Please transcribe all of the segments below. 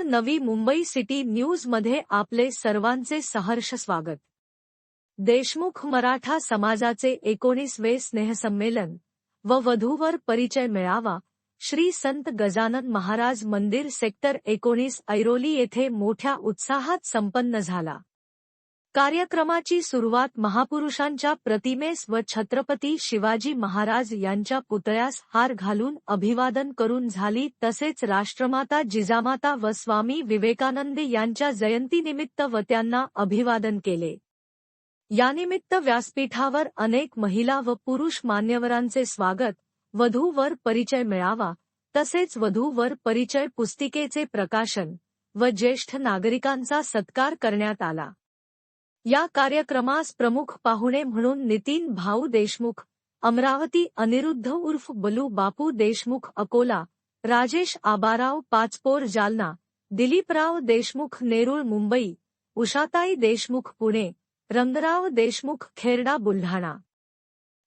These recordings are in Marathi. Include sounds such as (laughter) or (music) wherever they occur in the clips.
नमस्कार नवी मुंबई सिटी न्यूजमध्ये आपले सर्वांचे सहर्ष स्वागत. देशमुख मराठा समाजाचे एकोणीसवे स्नेहसंमेलन व वधूवर परिचय मिळावा श्री संत गजानन महाराज मंदिर सेक्टर एकोणीस ऐरोली येथे मोठ्या उत्साहात संपन्न झाला. कार्यक्रमाची सुरुवात महापुरुषांच्या प्रतिमेस व छत्रपती शिवाजी महाराज यांच्या पुतळ्यास हार घालून अभिवादन करून झाली. तसेच राष्ट्रमाता जिजामाता व स्वामी विवेकानंद यांच्या जयंतीनिमित्त व त्यांना अभिवादन केले. यानिमित्त व्यासपीठावर अनेक महिला व पुरुष मान्यवरांचे स्वागत वधूवर परिचय मिळावा तसेच वधूवर परिचय पुस्तिकेचे प्रकाशन व ज्येष्ठ नागरिकांचा सत्कार करण्यात आला. या कार्यक्रमास प्रमुख पाहुणे म्हणून नितीन भाऊ देशमुख, अमरावती अनिरुद्ध उर्फ़ बलू बापू देशमुख, अकोला, राजेश आबाराव पाचपोर जालना, दिलीपराव देशमुख, नेरूळ मुंबई, उषाताई देशमुख, पुणे, रंगराव देशमुख, खेरडा बुलढाणा.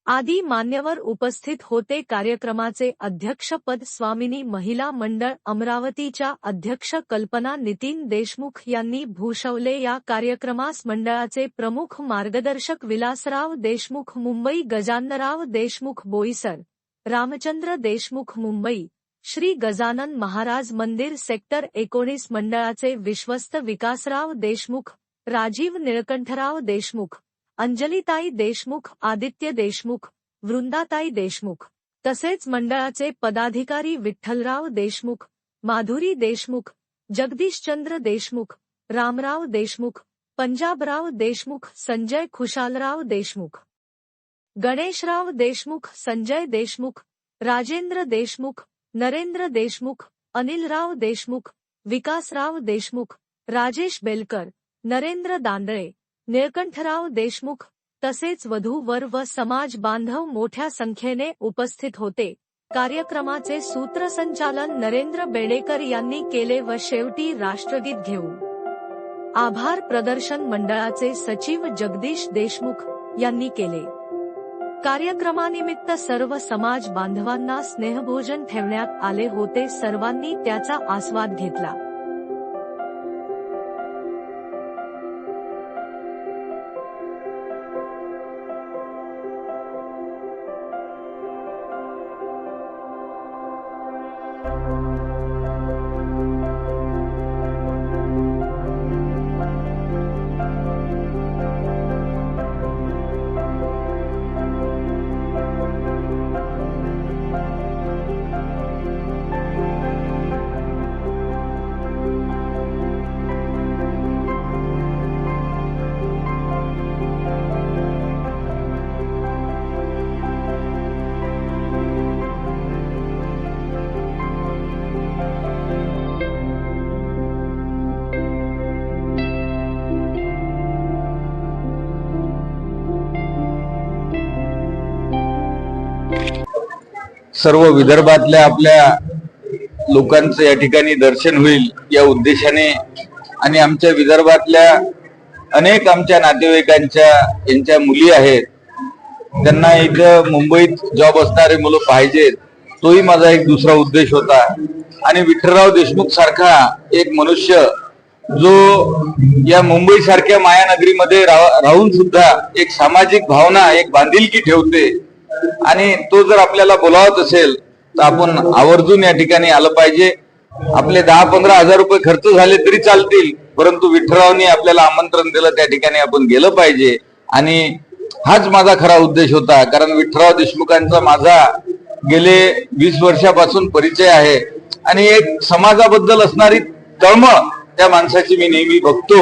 आदी मान्यवर उपस्थित होते कार्यक्रमाचे अध्यक्षपद स्वामिनी महिला मंडळ अमरावतीच्या अध्यक्ष कल्पना नितीन देशमुख यांनी भूषवले. या कार्यक्रमास मंडळाचे प्रमुख मार्गदर्शक विलासराव देशमुख मुंबई गजानराव देशमुख बोईसर रामचंद्र देशमुख मुंबई श्री गजानन महाराज मंदिर सेक्टर एकोणीस मंडळाचे विश्वस्त विकासराव देशमुख राजीव निळकंठराव देशमुख अंजलीताई देशमुख आदित्य देशमुख वृंदाताई देशमुख तसेच मंडळाचे पदाधिकारी विठ्ठलराव देशमुख माधुरी देशमुख जगदीशचंद्र देशमुख रामराव देशमुख पंजाबराव देशमुख संजय खुशालराव देशमुख गणेशराव देशमुख संजय देशमुख राजेंद्र देशमुख नरेंद्र देशमुख अनिलराव देशमुख विकासराव देशमुख राजेश बेलकर नरेंद्र दांदळे निळकंठराव देशमुख तसेच वधू वर व समाज बांधव मोठ्या संख्येने उपस्थित होते. कार्यक्रमाचे सूत्रसंचालन नरेंद्र बेडेकर यांनी केले व शेवटी राष्ट्रगीत घेऊन आभार प्रदर्शन मंडळाचे सचिव जगदीश देशमुख यांनी केले. कार्यक्रमानिमित्त सर्व समाज बांधवांना स्नेहभोजन ठेवण्यात आले होते. सर्वांनी त्याचा आस्वाद घेतला. सर्व विदर्भातल्या आपल्या लोकांचं या ठिकाणी दर्शन होईल या उद्देशाने आणि आमच्या विदर्भातल्या अनेक आमच्या नातेवाईकांच्या यांच्या मुली आहेत. त्यांना इथं मुंबईत जॉब असणारे मुलं पाहिजेत. तोही माझा एक दुसरा उद्देश होता. आणि विठ्ठलराव देशमुख सारखा एक मनुष्य जो या मुंबई सारख्या मायानगरीमध्ये राहून सुद्धा एक सामाजिक भावना एक बांधिलकी ठेवते. आणि तो जर आपल्याला बोलावत असेल तर आपण आवर्जून या ठिकाणी आलं पाहिजे. आपले दहा पंधरा हजार रुपये खर्च झाले तरी चालतील परंतु विठ्ठलरावनी आपल्याला आमंत्रण दिलं त्या ठिकाणी आपण गेलं पाहिजे. आणि हाच माझा खरा उद्देश होता कारण विठ्ठलराव देशमुखांचा माझा गेले वीस वर्षापासून परिचय आहे. आणि एक समाजाबद्दल असणारी तळमळ त्या माणसाची मी नेहमी बघतो.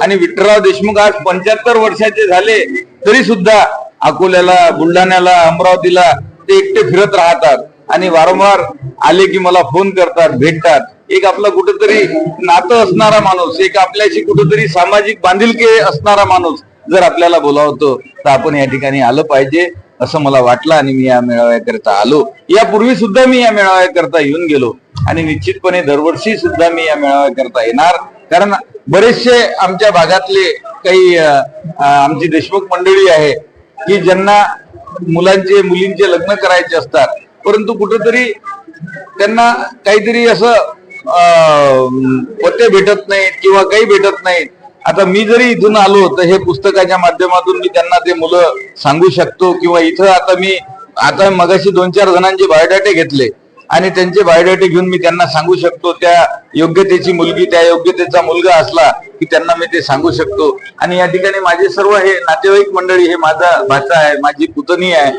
आणि विठ्ठलराव देशमुख आज पंच्याहत्तर वर्षाचे झाले तरी सुद्धा अकोल्याला बुलढाण्याला अमरावतीला ते एकटे फिरत राहतात आणि वारंवार आले की मला फोन करतात भेटतात. एक आपला कुठेतरी नातं असणारा माणूस एक आपल्याशी कुठेतरी सामाजिक बांधिलकी असणारा माणूस जर आपल्याला बोलावतो तर आपण या ठिकाणी आलं पाहिजे असं मला वाटलं आणि मी या मेळाव्याकरता आलो. यापूर्वी सुद्धा मी या मेळाव्याकरता येऊन गेलो आणि निश्चितपणे दरवर्षी सुद्धा मी या मेळाव्याकरता येणार. कारण बरेचसे आमच्या भागातले काही आमची देशमुख मंडळी आहे की ज्यांना मुलांचे मुलींचे लग्न करायचे असतात परंतु कुठंतरी त्यांना काहीतरी असं पत्ते भेटत नाहीत किंवा काही भेटत नाहीत. आता मी जरी इथून आलो तर हे पुस्तकाच्या माध्यमातून मी त्यांना ते मुलं सांगू शकतो किंवा इथं आता मी आता मगाशी दोन चार जणांचे बायोडाटे घेतले. आणि त्यांचे बायोडाटे घेऊन मी त्यांना सांगू शकतो त्या योग्यतेची मुलगी त्या योग्यतेचा मुलगा असला की त्यांना मी ते सांगू शकतो. आणि या ठिकाणी माझे सर्व हे नातेवाईक मंडळी हे माझा भाचा आहे माझी पुतणी आहे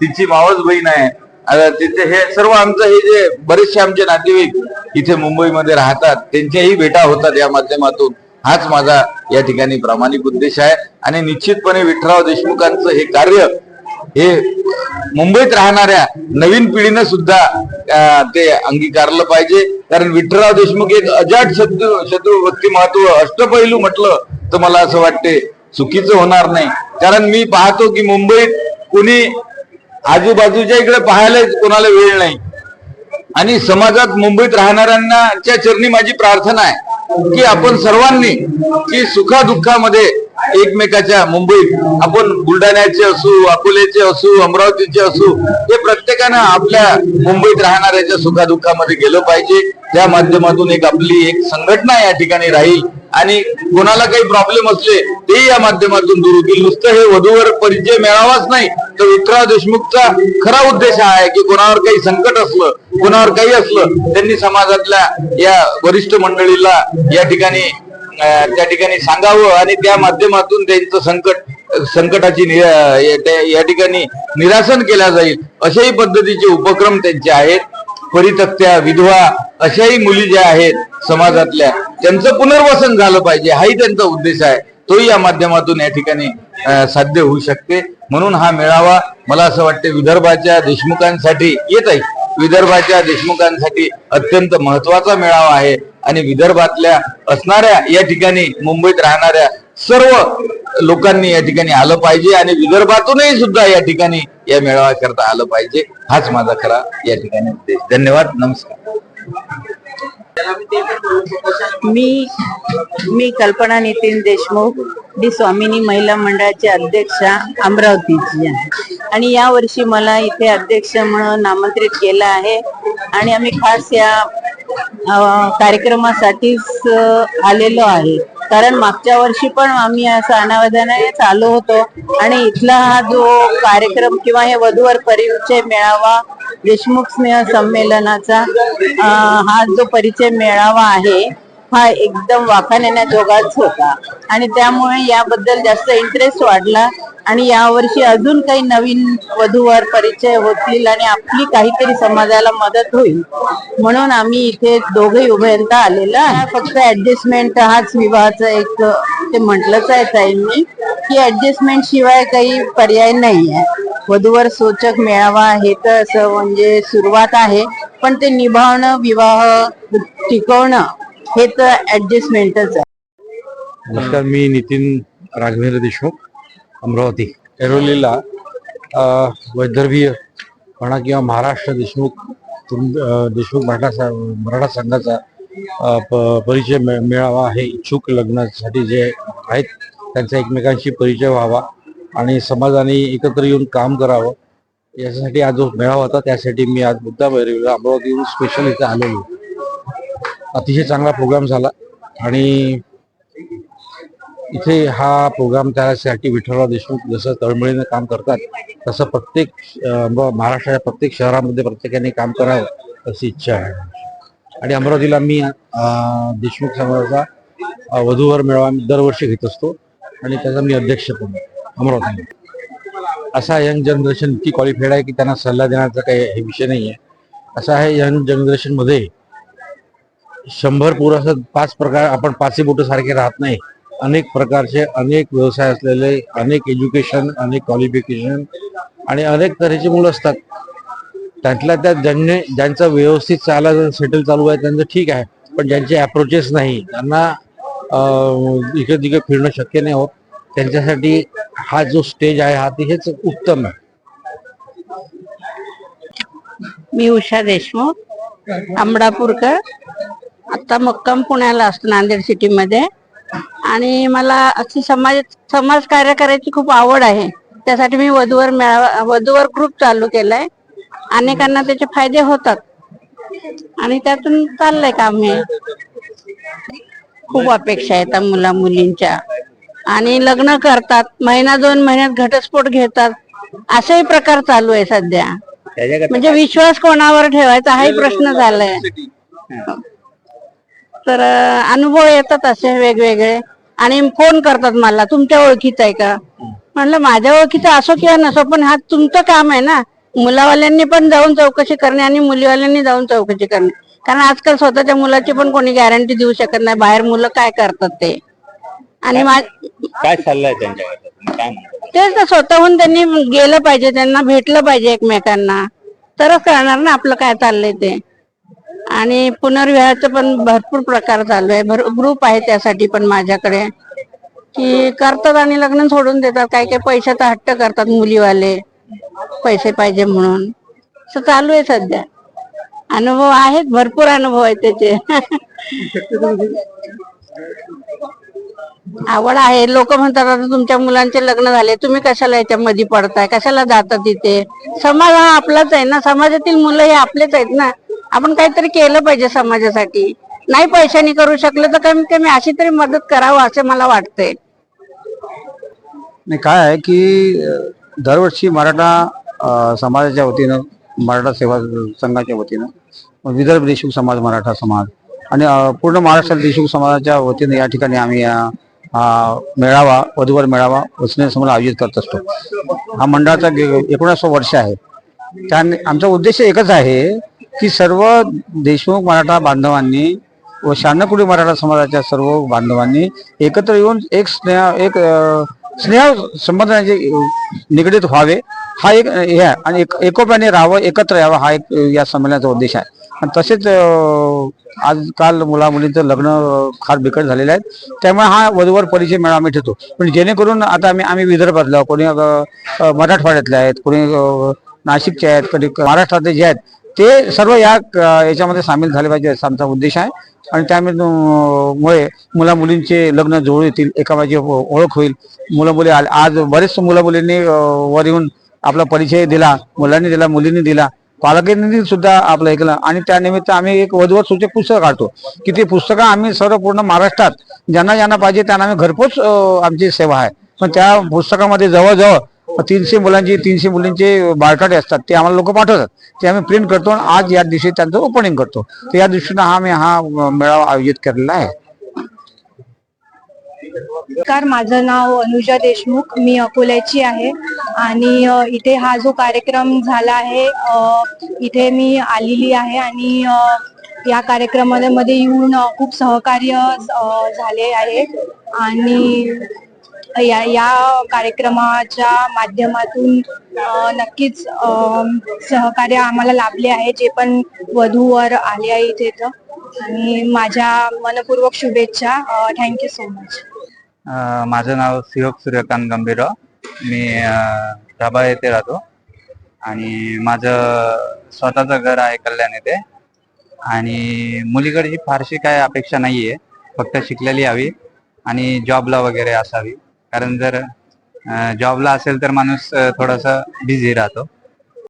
तिची मावस बहीण आहे. तिथे हे सर्व आमचं हे जे बरेचसे आमचे नातेवाईक इथे मुंबईमध्ये राहतात त्यांच्याही भेटा होतात या माध्यमातून. हाच माझा या ठिकाणी प्रामाणिक उद्देश आहे. आणि निश्चितपणे विठ्ठलराव देशमुखांचं हे कार्य हे मुंबईत राहणाऱ्या नवीन पिढीनं सुद्धा ते अंगीकारलं पाहिजे. कारण विठ्ठलराव देशमुख एक अजाट शत्रू शत्रू व्यक्तिमत्व अष्टपैलू म्हटलं तर मला असं वाटते चुकीचं होणार नाही. कारण मी पाहतो की मुंबईत कुणी आजूबाजूच्या इकडे पाहायला कोणाला वेळ नाही. आणि समाजात मुंबईत राहणाऱ्यांनाच्या चरणी माझी प्रार्थना आहे की आपण सर्वांनी की सुखादुःखामध्ये एकमेकाच्या मुंबईत आपण बुलढाण्याचे असू अकोल्याचे असू अमरावतीचे असू हे प्रत्येकानं आपल्या मुंबईत राहणाऱ्याच्या सुखादुःखामध्ये गेलं पाहिजे. त्या माध्यमातून एक आपली एक संघटना या ठिकाणी राहील आणि कोणाला काही प्रॉब्लेम असले ते या माध्यमातून दूर होतील. नुसतं हे वधूवर परिचय मिळावाच नाही तर विठ्ठराव देशमुखचा खरा उद्देश हा आहे की कोणावर काही संकट असलं कोणावर काही असलं त्यांनी समाजातल्या या वरिष्ठ मंडळीला या ठिकाणी त्या ठिकाणी सांगावं आणि त्या माध्यमातून त्यांचं संकट संकटाची या- ठिकाणी निरासन केला जाईल. अशाही पद्धतीचे उपक्रम त्यांचे आहेत. परितक्त्या विधवा अशाही मुली ज्या आहेत समाजातल्या त्यांचं पुनर्वसन झालं पाहिजे. हाही त्यांचा उद्देश आहे. तोही या माध्यमातून या ठिकाणी साध्य होऊ शकते. म्हणून हा मेळावा मला असं वाटते विदर्भाच्या देशमुखांसाठी येत आहे. विदर्भाच्या देशमुखांसाठी अत्यंत महत्त्वाचा मेळावा आहे. आणि विदर्भातल्या असणाऱ्या या ठिकाणी मुंबईत राहणाऱ्या सर्व लोकांनी या ठिकाणी आलं पाहिजे आणि विदर्भातूनही सुद्धा या ठिकाणी या मेळाव्याकरता आलं पाहिजे. हाच माझा खरा या ठिकाणी उद्देश. धन्यवाद. नमस्कार. मी मी कल्पना नितीन देशमुख डी स्वामिनी महिला मंडळाची अध्यक्षा अमरावतीची आहे. आणि या वर्षी मला इथे अध्यक्ष म्हणून आमंत्रित केलं आहे. आणि आम्ही खास या कार्यक्रमासाठीच आलेलो आहे. कारण मागच्या वर्षी पण आम्ही असं अनावधानाने आलो होतो. आणि इथला हा जो कार्यक्रम किंवा हे वधूवर परिचय मेळावा देशमुख स्नेह संमेलनाचा हा जो परिचय मेळावा आहे हा एकदम वाखाण्याजोगाच होता. आणि त्यामुळे याबद्दल जास्त इंटरेस्ट वाढला. आणि यावर्षी अजून काही नवीन वधूवर परिचय होतील आणि आपली काहीतरी समाजाला मदत होईल. म्हणून आम्ही इथे दोघे उभयंता आलेला आहे. फक्त ऍडजस्टमेंट हाच विवाहाचा एक ते म्हटलंच आहे ताईंनी की ऍडजस्टमेंट शिवाय काही पर्याय नाही आहे वधूवर सोचक मेळावा हे तर असं म्हणजे सुरुवात आहे. पण ते निभावणं विवाह टिकवणं हे तर ऍडजस्टमेंटच आहे. नमस्कार मी नितीन राघवेंद्र देशमुख अमरावती. ऐरोलीला वैदर्भीय म्हणा किंवा महाराष्ट्र देशमुख तुम- देशमुख मराठा सा- मराठा संघाचा प- परिचय मे- हे इच्छुक लग्नासाठी जे आहेत त्यांचा एकमेकांशी परिचय व्हावा आणि समाजाने एकत्र येऊन काम करावं याच्यासाठी आज जो मेळावा होता त्यासाठी मी आज मुद्दा अमरावतीहून स्पेशल इथे आलेलो. अतिशय चांगला प्रोग्राम झाला. आणि इथे हा प्रोग्राम त्यासाठी विठ्ठलराव देशमुख जसं तळमळीनं काम करतात तसं प्रत्येक ब- महाराष्ट्राच्या प्रत्येक शहरामध्ये प्रत्येकाने काम करावं अशी इच्छा आहे. आणि अमरावतीला मी देशमुख समाजाचा वधूवर मेळावा मी दरवर्षी घेत असतो आणि त्याचा मी अध्यक्ष पण अमरावती असा यंग जनरेशन इतकी क्वालिफाईड आहे की त्यांना सल्ला देण्याचा काही हे विषय नाही आहे असा आहे यंग जनरेशनमध्ये शंभर पुरं पाच प्रकार आपण पाचही बोट सारखे राहत नाही. अनेक प्रकारचे अनेक व्यवसाय असलेले अनेक एज्युकेशन अनेक क्वालिफिकेशन आणि अनेक तऱ्हेची मुलं असतात. त्यातल्या त्यात ज्यांनी ज्यांचा व्यवस्थित चालायचं सेटल चालू आहे त्यांचं ठीक आहे. पण ज्यांचे अप्रोचेस नाही त्यांना इकडे तिकडे फिरणं शक्य नाही होत. त्यांच्यासाठी हा जो स्टेज आहे हा हेच उत्तम आहे. मी उषा देशमुख आंबडापूरकर आता मुक्काम पुण्याला असतो नांदेड सिटी मध्ये आणि मला अशी समाज समाज कार्य करायची खूप आवड आहे. त्यासाठी मी वधूवर मेळावा वधूवर ग्रुप चालू केलाय. अनेकांना त्याचे फायदे होतात. आणि त्यातून चाललंय काम हे. खूप अपेक्षा आहेत मुला मुलींच्या. आणि लग्न करतात. महिना दोन महिन्यात घटस्फोट घेतात. असेही प्रकार चालू आहे सध्या. म्हणजे विश्वास कोणावर ठेवायचा हाही प्रश्न झालाय. तर अनुभव येतात असे वेगवेगळे. आणि फोन करतात मला तुमच्या ओळखीचं आहे का? म्हणलं माझ्या ओळखीचं असो किंवा नसो पण हा तुमचं काम आहे ना. मुलावाल्यांनी पण जाऊन चौकशी करणे आणि मुलीवाल्यांनी जाऊन चौकशी करणे. कारण आजकाल स्वतःच्या मुलाची पण कोणी गॅरंटी देऊ शकत नाही. बाहेर मुलं काय करतात ते? आणि काय तेच ना स्वतःहून त्यांनी गेलं पाहिजे त्यांना भेटलं पाहिजे एकमेकांना. तरच कळणार ना आपलं काय चाललंय ते. आणि पुनर्विवाहाचे पण भरपूर प्रकार चालू आहे. भर ग्रुप आहे त्यासाठी पण माझ्याकडे. की करतात आणि लग्न सोडून देतात. काही काही पैशाचा हट्ट करतात मुलीवाले. पैसे पाहिजे म्हणून. असं चालू आहे सध्या. अनुभव आहेत. भरपूर अनुभव आहेत त्याचे. (laughs) आवड आहे. लोक म्हणतात आता तुमच्या मुलांचे लग्न झाले. तुम्ही कशाला याच्यामध्ये पडताय? कशाला जाता तिथे? समाज हा आपलाच आहे ना. समाजातील मुलं हे आपलेच आहेत ना. आपण काहीतरी केलं पाहिजे समाजासाठी. नाही पैशाने करू शकलं तर कमीत कमी अशी तरी मदत करावं असे मला वाटतंय. नाही काय आहे की दरवर्षी मराठा समाजाच्या वतीनं मराठा सेवा संघाच्या वतीनं विदर्भ देशमुख समाज मराठा समाज आणि पूर्ण महाराष्ट्र देशमुख समाजाच्या वतीनं या ठिकाणी आम्ही मेळावा वधूवर मेळावा वसने समोर आयोजित करत असतो. हा मंडळाचा एकोणीसवं वर्ष आहे. त्या आमचा उद्देश एकच आहे की सर्व देशमुख मराठा बांधवांनी व शानकुडी मराठा समाजाच्या सर्व बांधवांनी एकत्र येऊन एक स्नेह एक स्नेह संबंधांचे निगडीत व्हावे. हा एक हे आहे. आणि एक एकोप्याने राहावं एकत्र यावं हा एक या संमेलनाचा उद्देश आहे. आणि तसेच आजकाल मुला मुलींचं लग्न फार बिकट झालेलं आहे. त्यामुळे हा वधूवर परिचय मेळावा आम्ही ठेवतो. पण जेणेकरून आता आम्ही आम्ही विदर्भातलं कोणी मराठवाड्यातले आहेत कोणी नाशिकचे आहेत कधी महाराष्ट्रातले जे आहेत ते सर्व या याच्यामध्ये सामील झाले पाहिजे असा आमचा उद्देश आहे. आणि त्यामुळे मुळे मुला मुलींचे लग्न जवळ येतील एकामेकाची ओळख होईल. मुलं मुली आले आज बरेच मुलं मुलींनी वर येऊन आपला परिचय दिला मुलांनी दिला मुलींनी दिला. पालकांनी सुद्धा आपलं ऐकलं. आणि त्यानिमित्त आम्ही एक वधूवर सूचक पुस्तक काढतो की ते पुस्तकं आम्ही सर्व पूर्ण महाराष्ट्रात ज्यांना ज्यांना पाहिजे त्यांना आम्ही घरपोच आमची सेवा आहे. पण त्या पुस्तकामध्ये जवळजवळ तीनशे मुलांचे तीनशे मुलींचे बाळकाटे असतात ते आम्हाला लोक पाठवतात. ते आम्ही प्रिंट करतो आणि आज या दिवशी त्यांचं ओपनिंग करतो. तर या दृष्टीनं हा आम्ही हा मेळावा आयोजित केलेला आहे. नमस्कार माझं नाव अनुजा देशमुख मी अकोल्याची आहे. आणि इथे हा जो कार्यक्रम झाला आहे इथे मी आलेली आहे आणि या कार्यक्रमामध्ये येऊन खूप सहकार्य झाले आहे. आणि या या कार्यक्रमाच्या माध्यमातून नक्कीच सहकार्य आम्हाला लाभले आहे जे पण वधूवर आले आहे इथे तर. आणि माझ्या मनपूर्वक शुभेच्छा. थँक्यू सो मच माझं नाव सिहक सूर्यकांत गंभीरराव मी अं, येथे राहतो. आणि माझं स्वतःचं घर आहे कल्याण येथे. आणि मुलीकडची फारशी काय अपेक्षा नाहीये. फक्त शिकलेली हवी आणि जॉबला वगैरे असावी. कारण जर जॉबला असेल तर माणूस थोडासा बिझी राहतो.